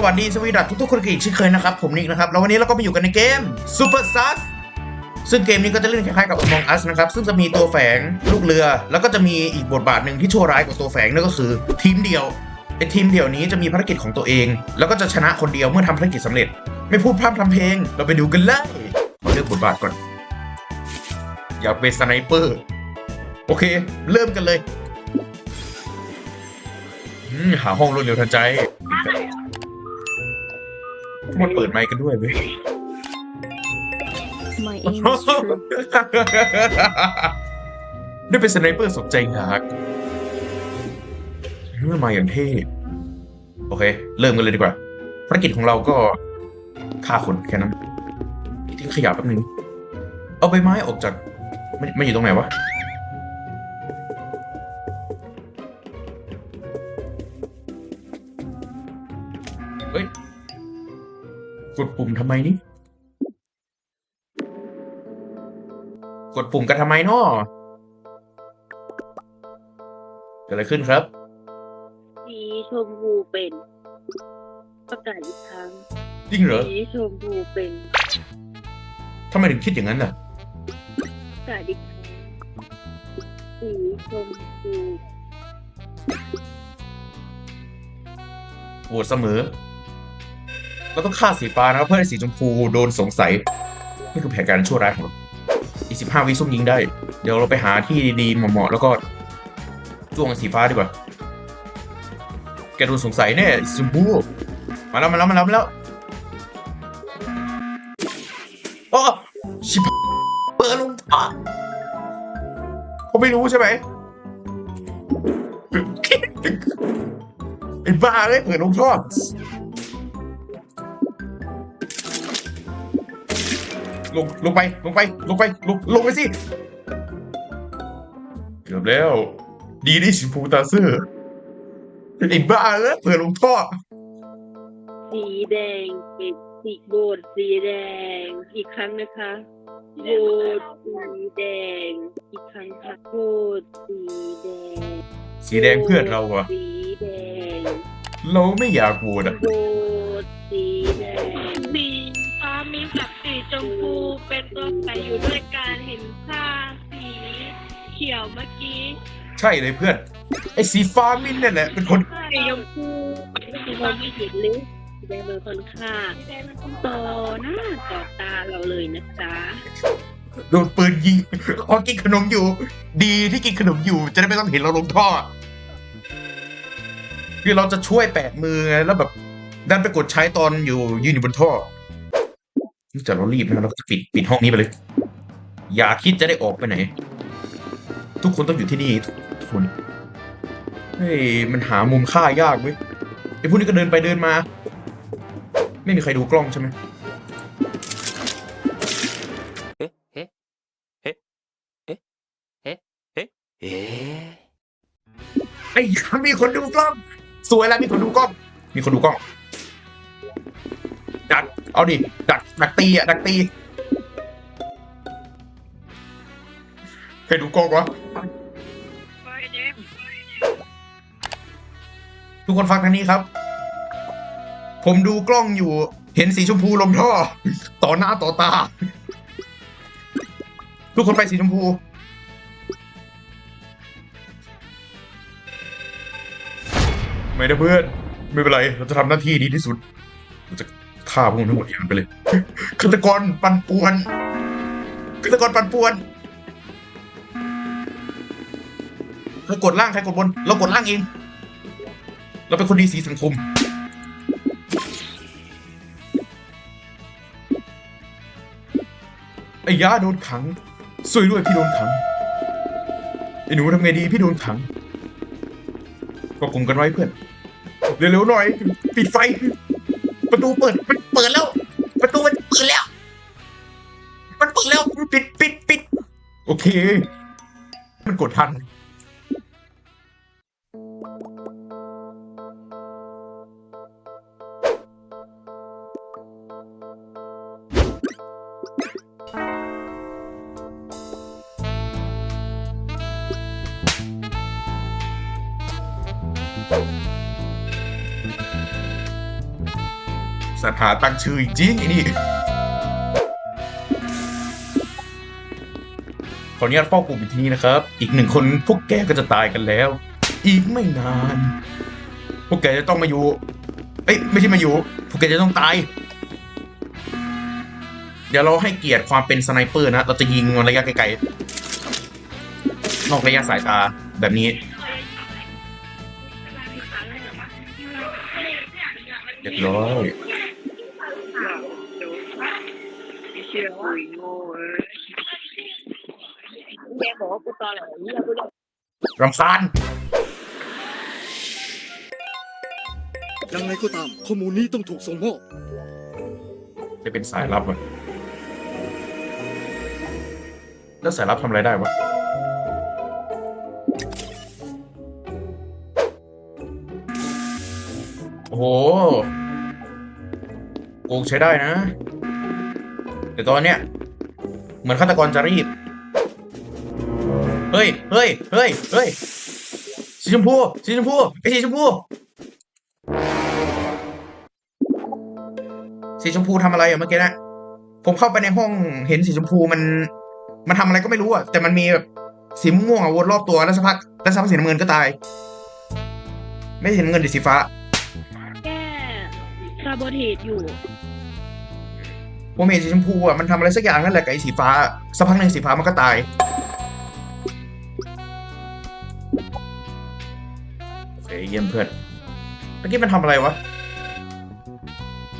สวัสดีสวีดัตทุกๆคนกันอีกเช่นเคยนะครับ ผมนิกนะครับ แล้ววันนี้เราก็มาอยู่กันในเกม Super s u s ซึ่งเกมนี้ก็จะเล่นคล้ายๆกับ Among Us นะครับ ซึ่งจะมีตัวแฝงลูกเรือ แล้วก็จะมีอีกบทบาทหนึ่งที่ชั่วร้ายกว่าตัวแฝงนั่นก็คือทีมเดียวไอ้ทีมเดียวนี้จะมีภารกิจของตัวเอง แล้วก็จะชนะคนเดียวเมื่อทำภารกิจสำเร็จ ไม่พูดพร่ำทำเพลง เราไปดูกันเลยขอเลือกบทบาทก่อน อยากเป็นสไนเปอร์โอเค เริ่มกันเลยหาห้องรวดเร็วทันใจ มันเปิดไมค์กันด้วยเว้ย My aim is true. ได้เป็นสไนเปอร์สนใจงากเมื่อมาอย่างเท่โอเค เริ่มกันเลยดีกว่าภารกิจของเราก็ฆ่าคนแค่นั้นทิ้งขยะแป๊บนึง เอาใบไม้ออกจากไม่ไม่อยู่ตรงไหนวะ กดปุ่มทำไมนี่ กดปุ่มกันทำไมเนาะเกิดอะไรขึ้นครับ สีชมพูเป็น ประกาศอีกครั้งจริงเหรอสีชมพูเป็นทำไมถึงคิดอย่างนั้นน่ะ ประกาศอีกครั้งสีชมพู โหวตเสมอ เราต้องฆ่าสีฟ้านะครับเพื่อให้สีชมพูโดนสงสัยนี่คือแผนการชั่วร้ายของเราอีกสิบห้าวิซุ่มยิงได้ เดี๋ยวเราไปหาที่ดีๆเหมาะๆแล้วก็จ้วงสีฟ้าดีกว่า แกโดนสงสัยแน่สีชมพูมาแล้วมาแล้วมาแล้วมาแล้วโอ้ชิบเปิดลงท่อเขาไม่รู้ใช่ไหมไอ้บ้าเลยเปิดลงท่อ ลงลงไปลงไปลงไปลงลงไปสิเกือบแล้ว ดีที่ชิพูตาเซอร์ไอ้บ้าเลยเปิดลงท่อสีแดงเป็นสีโบดสีแดง อีกครั้งนะคะโบดสีแดง อีกครั้งค่ะโบดสีแดง สีแดงเพื่อนเราอะสีแดง เราไม่อยากโหวตอะโบดสีแดงสีฟ้ามีกับสี ชมพูเป็นตัวใสอยู่ด้วยการเห็นผ้าสีเขียวเมื่อกี้ใช่เลยเพื่อน ไอ้สีฟ้ามินเนี่ยแหละเป็นคนสีชมพูที่เราไม่เห็นเลยสีแดงเป็นคนฆ่าต่อหน้าต่อตาเราเลยนะจ๊ะโดนปืนยิงอ๋อกินขนมอยู่ ดีที่กินขนมอยู่ จะได้ไม่ต้องเห็นเราลงท่อ คือเราจะช่วยแปะมือไงแล้วแบบดันไปกดใช้ตอนอยู่ยืนอยู่บนท่อ นี่จะเรารีบนะเราก็จะปิดปิดห้องนี้ไปเลย อย่าคิดจะได้ออกไปไหน ทุกคนต้องอยู่ที่นี่ทุกคนเฮ้ยมันหามุมค่ายากเว้ยไอ้พวกนี้ก็เดินไปเดินมา ไม่มีใครดูกล้องใช่ไหมええไอ้ยามีคนดูกล้อง สวยแล้วมีคนดูกล้อง มีคนดูกล้อง ดัก เอาดิ ดัก ดักตีอะ ดักตีใครดูกล้องวะทุกคนฟังทางนี้ครับ ผมดูกล้องอยู่ เห็นสีชมพูลมท่อ ต่อหน้าต่อตา ทุกคนไปสีชมพูไม่นะเพื่อน ไม่เป็นไร เราจะทำหน้าที่ดีที่สุดเราจะ ฆ่าพวกมันทั้งหมดอย่างนั้นไปเลยฆาตกรปันป่วนฆาตกรปันป่วนใครกดล่างใครกดบน เรากดล่างเอง เราเป็นคนดีสีสังคม ไอ้ย่าโดนขังสวยด้วยพี่โดนขัง ไอ้หนูทำไงดีพี่โดนขัง ก็กลุ่มกันไว้เพื่อน เร็วๆหน่อย ปิดไฟ ประตูเปิดมันเปิดแล้ว ประตูมันเปิดแล้ว มันเปิดแล้วปิดปิดปิดโอเค มันกดทัน สถาตั้งชื่อจริงไอ้นี่ขออนุญาตเฝ้ากลุ่มอีกทีนะครับ อีกหนึ่งคนพวกแกก็จะตายกันแล้ว อีกไม่นาน พวกแกจะต้องมาอยู่ เอ้ยไม่ใช่มาอยู่ พวกแกจะต้องตาย เดี๋ยวเราให้เกียรติความเป็นสไนเปอร์นะ เราจะยิงมันระยะไกลๆ นอกระยะสายตาแบบนี้ เรียบร้อย ชื่อคุยโง่เอ้ยแกบอกว่ากูตอแหลเหี้ยกูจะรำคาญยังไงก็ตาม ข้อมูลนี้ต้องถูกส่งมอบจะเป็นสายลับวะแล้วสายลับทำอะไรได้วะ โอ้โหโกงใช้ได้นะ แต่ตอนเนี้ยเหมือนฆาตกรจะรีบ เฮ้ย เฮ้ย เฮ้ย เฮ้ย สีชมพู สีชมพูไอสีชมพู สีชมพูทำอะไรอะเมื่อกี้นะ ผมเข้าไปในห้องเห็นสีชมพูมัน มันทำอะไรก็ไม่รู้อะแต่มันมีแบบสีม่วงอะวนรอบตัวแล้วสักพักแล้วสักพักสีน้ำเงินก็ตาย ไม่เห็นเงินดิสีฟ้า แกซาโบเทสอยู่ ผมเห็นสีชมพูอะมันทำอะไรสักอย่างนั่นแหละกับไอ้สีฟ้าสักพักหนึ่งสีฟ้ามันก็ตาย โอเคเยี่ยมเพื่อนเมื่อกี้มันทำอะไรวะ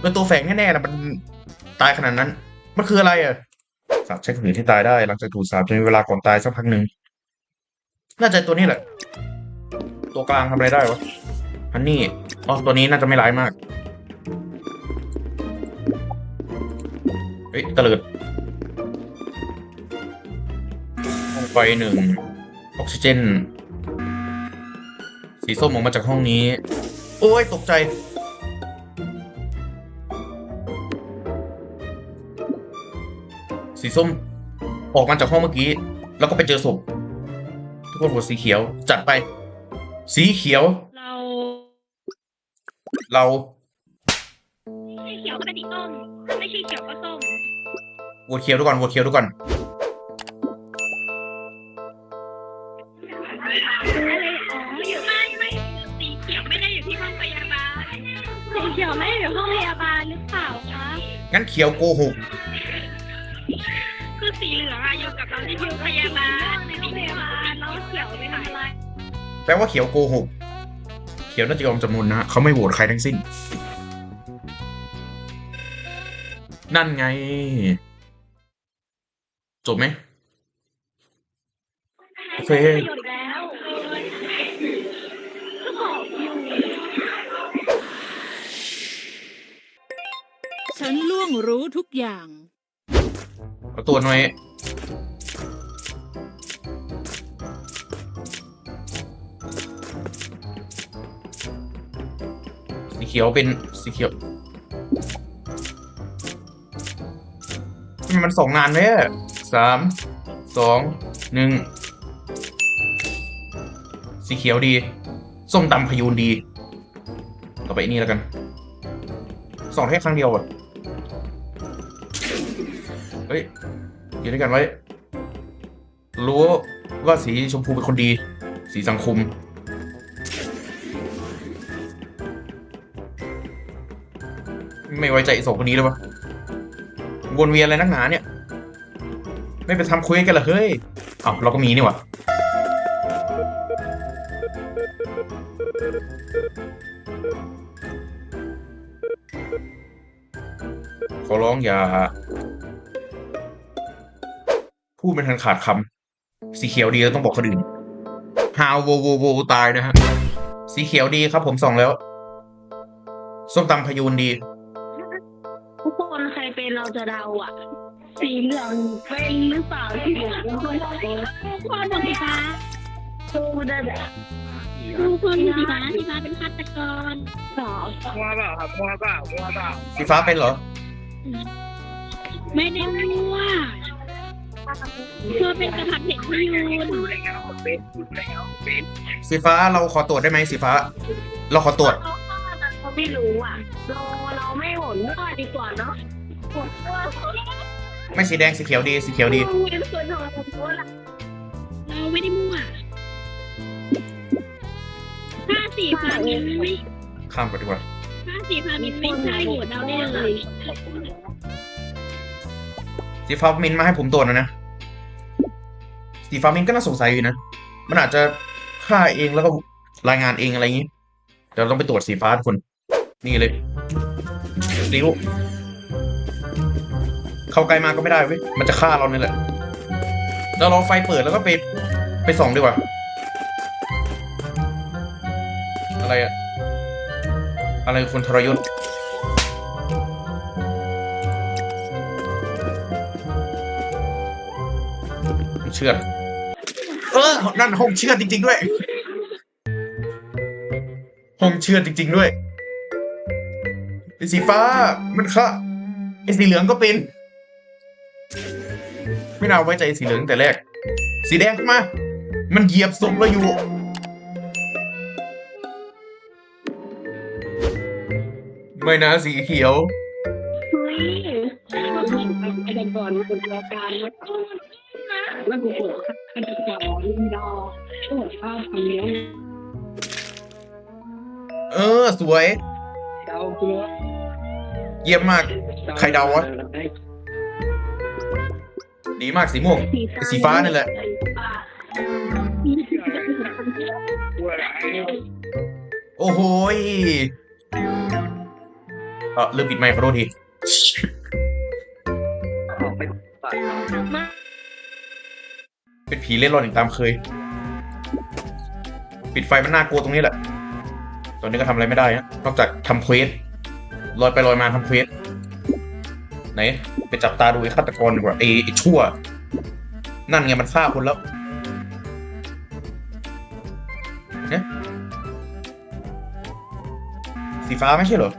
เป็นตัวแฝงแน่ๆนะมันตายขนาดนั้น มันคืออะไรอะสาบใช้คนอื่นที่ตายได้หลังจากถูกสาบจะมีเวลาก่อนตายสักพักหนึ่งน่าจะตัวนี้แหละ ตัวกลางทำอะไรได้วะฮันนี่อ๋อตัวนี้น่าจะไม่ร้ายมาก เฮ้ยตะเลิดห้องไฟหนึ่งออกซิเจน สีส้มออกมาจากห้องนี้ โอ้ย ตกใจ สีส้ม ออกมาจากห้องเมื่อกี้ แล้วก็ไปเจอศพทุกคนโหวตสีเขียว จัดไป สีเขียว เรา เรา ไม่ใช่เขียวก็เป็นสีส้ม ไม่ใช่เขียวก็ส้ม วตเขียวดูก่อนโหวตเขียวดูก่อนอะไรอ๋ออยู่ไม่ไม่สีเขียวไม่ได้อยู่ที่ห้องพยาบาลสีเขียวไม่ได้อยู่ห้องพยาบาลหรือเปล่าคะงั้นเขียวโกหกคือสีเหลืองอะอยู่กับเราที่ห้องพยาบาลในห้องพยาบาลแล้วเขียวไปไหนอะไรแปลว่าเขียวโกหกเขียวน่าจะยอมจำนวนนะเขาไม่โหวตใครทั้งสิ้น นั่นไง จบไหมโอเคหยุดแล้วก็บอกอยู่ฉันล่วงรู้ทุกอย่าง เอาตัวหน่อยสีเขียวเป็นสีเขียวทำไมมันสองงานเลยอะ สามสองหนึ่งสีเขียวดี ส้มตำพยูนดีต่อไปอันนี้แล้วกันสองแค่ครั้งเดียวอะเฮ้ยอยู่ด้วยกันไว้ รู้ว่าสีชมพูเป็นคนดี สีสังคมไม่ไว้ใจสองคนนี้เลยวะวนเวียนอะไรนักหนาเนี่ย ไม่ไปทำคุยกันเหรอเฮ้ยเอาเราก็มีนี่หว่าขอร้องอย่าพูดไม่ทันขาดคำสีเขียวดีแล้วต้องบอกคนอื่นฮาวโวโวโวตายนะฮะ สีเขียวดีครับผมส่องแล้ว ส้มตำพยูนดี ทุกคนใครเป็นเราจะเดาอะ สีเหลืองเป็นหรือเปล่าสีเหลืองเป็นคนเป็นคนสีฟ้าดูได้ดูคนสีฟ้าสีฟ้าเป็นฆาตกรสองมัวเปล่าครับมัวเปล่ามัวเปล่าสีฟ้าเป็นเหรอ ไม่ได้มั่วคือเป็นกระพันเห็นพี่ยูนดูแล้วเป็นดูแล้วเป็นสีฟ้าเราขอตรวจได้ไหมสีฟ้า เราขอตรวจเขาไม่รู้อะ เราเราไม่โหนมั่วดีกว่าเนาะกดมั่ว ไม่สีแดงสีเขียวดีสีเขียวดีเป็นคนของผมมั่วละเราไม่ได้มั่วถ้าสีฟ้ามินไม่ข้ามไปดีกว่าถ้าสีฟ้ามินไม่ใช่หัวเราแน่เลยสีฟ้ามินมาให้ผมตรวจนะนะสีฟ้ามินก็น่าสงสัยอยู่นะ มันอาจจะฆ่าเองแล้วก็รายงานเองอะไรอย่างนี้ เดี๋ยวเราต้องไปตรวจสีฟ้าทุกคน นี่เลยริ้ว เข้าใกล้มาก็ไม่ได้เว้ย มันจะฆ่าเราเนี่ยแหละ เราลองไฟเปิดแล้วก็ไปไปส่องดีกว่า อะไรอะอะไรคนทรยศเชือดเออ นั่นห้องเชือดจริง ๆ ด้วย ห้องเชือดจริง ๆ ด้วยไอสีฟ้า มันค่ะไอสีเหลืองก็เป็น ไม่น่าไว้ใจสีเหลืองแต่แรก สีแดงมา มันเหยียบศพเราอยู่ ไม่นะสีเขียวเฮ้ยไอ้ดันก่อนคนรายการแล้วกูปวดขั้นตอนดอปวดข้าวทำเลี้ยงเออ สวย เดาตัวเยี่ยมมาก ใครเดาวะ ดีมากสีม่วงไอ้สีฟ้านี่แหละโอ้โหยเออลืมปิดไมค์ขอโทษทีเป็นผีเล่นร่อนอีกตามเคย ปิดไฟมันน่ากลัวตรงนี้แหละ ตอนนี้ก็ทำอะไรไม่ได้นะนอกจากทำเควสลอยไปลอยมาทำเควส ไหนไปจับตาดูไอ้ฆาตกรดีกว่าไอ้ไอ้ชั่ว นั่นไงมันฆ่าคนแล้วเนี่ยสีฟ้าไม่ใช่เหรอ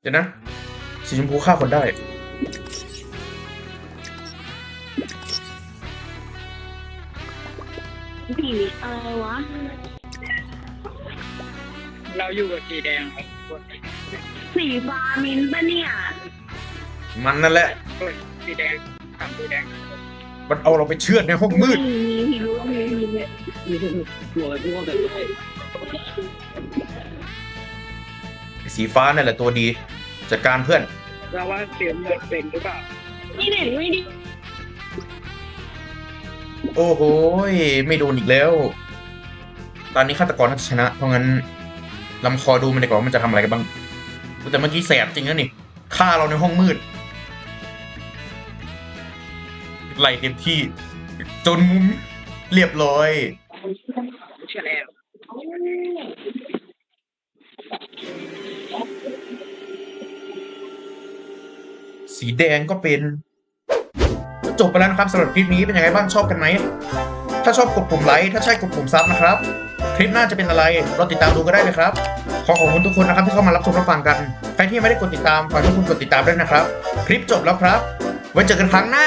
เดี๋ยวนะสีชมพูฆ่าคนได้ผีอะไรวะ เราอยู่กับสีแดงครับสีฟ้ามินท์ปะเนี่ย มันนั่นแหละสีแดงทำสีแดงมันเอาเราไปเชือดในห้องมืด มีมีพิรุธมีพิรุธตัวตัวแบบสีฟ้านั่นแหละตัวดี จัดการเพื่อน เราว่าเสียงเหมือนเป็นหรือเปล่านี่เด็ดไม่ดีโอ้โหยไม่โดนอีกแล้ว ตอนนี้ฆาตกรน่าจะชนะ เพราะงั้น ลำคอดูมันดีกว่าว่ามันจะทำอะไรกันบ้าง แต่เมื่อกี้แสบจริงนะนี่ฆ่าเราในห้องมืดไล่เต็มที่ จนมุมเรียบร้อยเชื่อแล้วสีแดงก็เป็น จบไปแล้วนะครับสำหรับคลิปนี้เป็นยังไงบ้างชอบกันไหม ถ้าชอบกดปุ่มไลค์ ถ้าใช่กดปุ่มซับนะครับ คลิปหน้าจะเป็นอะไรเราติดตามดูก็ได้เลยครับ ขอขอบคุณทุกคนนะครับที่เข้ามารับชมรับฟังกันใครที่ไม่ได้กดติดตามฝากทุกคนกดติดตามด้วยนะครับ คลิปจบแล้วครับ ไว้เจอกันครั้งหน้า